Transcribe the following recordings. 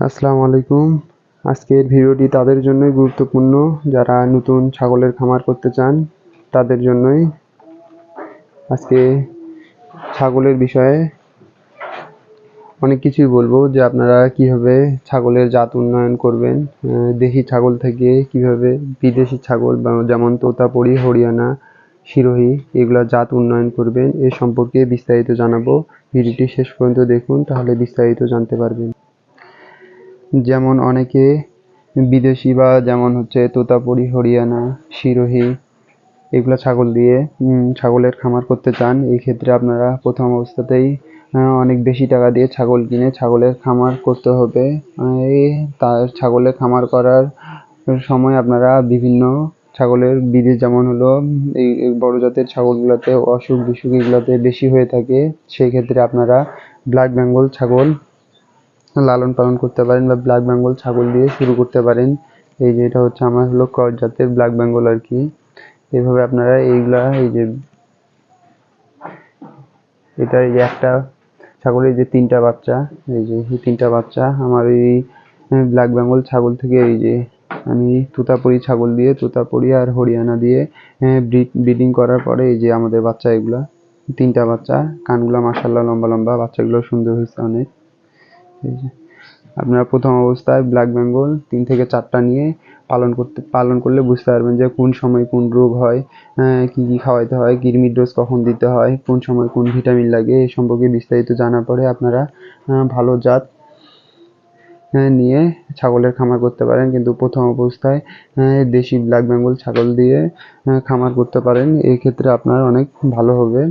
আসসালামু আলাইকুম। আজকের ভিডিওটি তাদের জন্যই গুরুত্বপূর্ণ। যারা নতুন ছাগলের খামার করতে চান, তাদের জন্যই আজকে ছাগলের বিষয়ে অনেক কিছুই বলব, যে আপনারা কীভাবে ছাগলের জাত উন্নয়ন করবেন দেশি ছাগল থেকে কীভাবে বিদেশি ছাগল যেমন তোতাপুরি হরিয়ানা সিরোহি এগুলা জাত উন্নয়ন করবেন, এ সম্পর্কে বিস্তারিত জানাব। ভিডিওটি শেষ পর্যন্ত দেখুন, তাহলে বিস্তারিত জানতে পারবেন। যেমন অনেকে বিদেশি বা যেমন হচ্ছে তোতাপুরি, হরিয়ানা সিরোহি এগুলা ছাগল দিয়ে ছাগলের খামার করতে চান, এই ক্ষেত্রে আপনারা প্রথম অবস্থাতেই অনেক বেশি টাকা দিয়ে ছাগল কিনে ছাগলের খামার করতে হবে। তার ছাগলের খামার করার সময় আপনারা বিভিন্ন ছাগলের বিদেশ যেমন হলো, এই বড় জাতের ছাগলগুলোতে অসুখ বিসুখ এগুলোতে বেশি হয়ে থাকে, সেই ক্ষেত্রে আপনারা ব্ল্যাক বেঙ্গল ছাগল লালন পালন করতে পারেন বা ব্ল্যাক বেঙ্গল ছাগল দিয়ে শুরু করতে পারেন। এই যে এটা হচ্ছে আমার হলো ক্রস জাতের ব্ল্যাক বেঙ্গল আর কি। এভাবে আপনারা এইগুলা, এই যে এটা এই যে একটা ছাগলের যে তিনটা বাচ্চা, এই যে এই তিনটা বাচ্চা, আমার এই ব্ল্যাক বেঙ্গল ছাগল থেকে এই যে আমি তোতাপুরি ছাগল দিয়ে, তোতাপুরি আর হরিয়ানা দিয়ে ব্রিডিং করার পরে এই যে আমাদের বাচ্চা এগুলা, তিনটা বাচ্চা, কানগুলা মাসাল্লাহ লম্বা লম্বা, বাচ্চাগুলো সুন্দর হয়েছে অনেক। আপনারা প্রথম অবস্থায় ব্ল্যাক বেঙ্গল তিন থেকে চারটা নিয়ে পালন করতে, পালন করলে বুঝতে পারবেন যে কোন সময় কোন রোগ হয় কি কি খাওয়াইতে হয়, কৃমির ডোজ কখন দিতে হয়, কোন সময় কোন ভিটামিন লাগে এই সম্পর্কে বিস্তারিত জানার পরে আপনারা ভালো জাত নিয়ে ছাগলের খামার করতে পারেন। কিন্তু প্রথম অবস্থায় দেশি ব্ল্যাক বেঙ্গল ছাগল দিয়ে খামার করতে পারেন। এই ক্ষেত্রে আপনার অনেক ভালো হবে।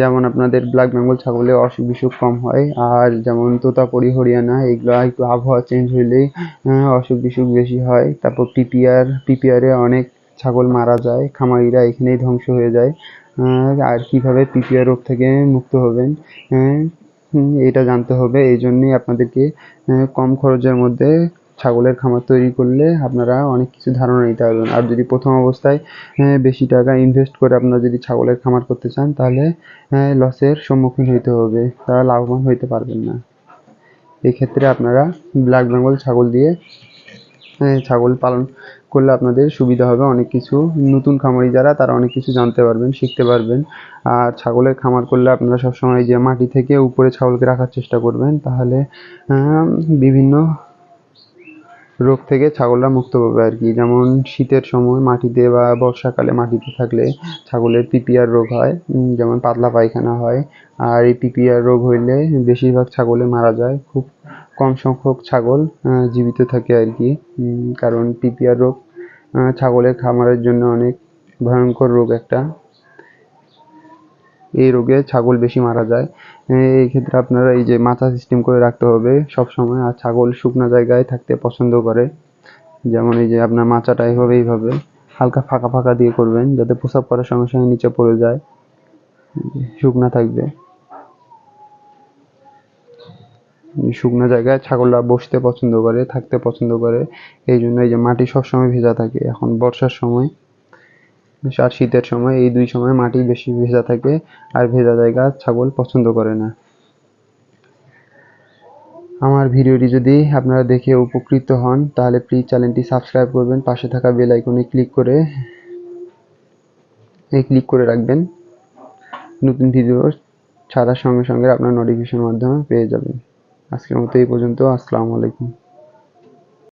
যেমন আপনাদের ব্ল্যাক বেঙ্গল ছাগলে অসুখ বিসুখ কম হয়, আর যেমন তোতাপুরি হরিয়ানা, এগুলো একটু আবহাওয়া চেঞ্জ হইলেই অসুখ বিসুখ বেশি হয়। তারপর পিপিআর, পিপিআরে অনেক ছাগল মারা যায়, খামারিরা এখানেই ধ্বংস হয়ে যায়। আর কীভাবে পিপিআর রোগ থেকে মুক্ত হবেন এটা জানতে হবে। এই জন্যই আপনাদেরকে কম খরচের মধ্যে ছাগলের খামার তৈরি করলে আপনারা অনেক কিছু ধারণা নিতে পারবেন। আর যদি প্রথম অবস্থায় বেশি টাকা ইনভেস্ট করে আপনারা যদি ছাগলের খামার করতে চান, তাহলে লসের সম্মুখীন হইতে হবে। তারা লাভবান হইতে পারবেন না। এক্ষেত্রে আপনারা ব্ল্যাক বেঙ্গল ছাগল দিয়ে ছাগল পালন করলে আপনাদের সুবিধা হবে। অনেক কিছু নতুন খামারি যারা, তারা অনেক কিছু জানতে পারবেন, শিখতে পারবেন। আর ছাগলের খামার করলে আপনারা সবসময় যে মাটি থেকে উপরে ছাগলকে রাখার চেষ্টা করবেন, তাহলে বিভিন্ন রোগ থেকে ছাগলরা মুক্ত পাবে আর কি। যেমন শীতের সময় মাটিতে বা বর্ষাকালে মাটিতে থাকলে ছাগলের পিপিআর রোগ হয় যেমন পাতলা পায়খানা হয়। আর এই পিপিআর রোগ হইলে বেশিরভাগ ছাগলে মারা যায়। খুব কম সংখ্যক ছাগল জীবিত থাকে আর কি। কারণ পিপিআর রোগ ছাগলের খামারের জন্য অনেক ভয়ঙ্কর রোগ একটা। এই রোগে ছাগল বেশি মারা যায়। এই ক্ষেত্রে আপনারা এই যে মাথা সিস্টেম করে রাখতে হবে সব সময় আর ছাগল শুকনো জায়গায় থাকতে পছন্দ করে। যেমন এই যে আপনার মাচাটা এইভাবে এইভাবে হালকা ফাঁকা ফাঁকা দিয়ে করবেন, যাতে প্রসাব করার সঙ্গে সঙ্গে নিচে পড়ে যায়। শুকনা থাকবে। শুকনো জায়গায় ছাগলরা বসতে পছন্দ করে, থাকতে পছন্দ করে। এই জন্য এই যে মাটি সবসময় ভেজা থাকে। এখন বর্ষার সময় আর শীতের সময়, এই দুই সময় মাটি বেশি ভেজা থাকে আর ভেজা জায়গা ছাগল পছন্দ করে না। আমার ভিডিওটি যদি আপনারা দেখে উপকৃত হন, তাহলে প্লিজ চ্যানেলটি সাবস্ক্রাইব করবেন, পাশে থাকা বেল আইকনে ক্লিক করে এই ক্লিক করে রাখবেন। নতুন ভিডিও ছাড়ার সঙ্গে সঙ্গে আপনার নোটিফিকেশন মাধ্যমে পেয়ে যাবেন। আজকের মতো এই পর্যন্ত, আসসালামু আলাইকুম।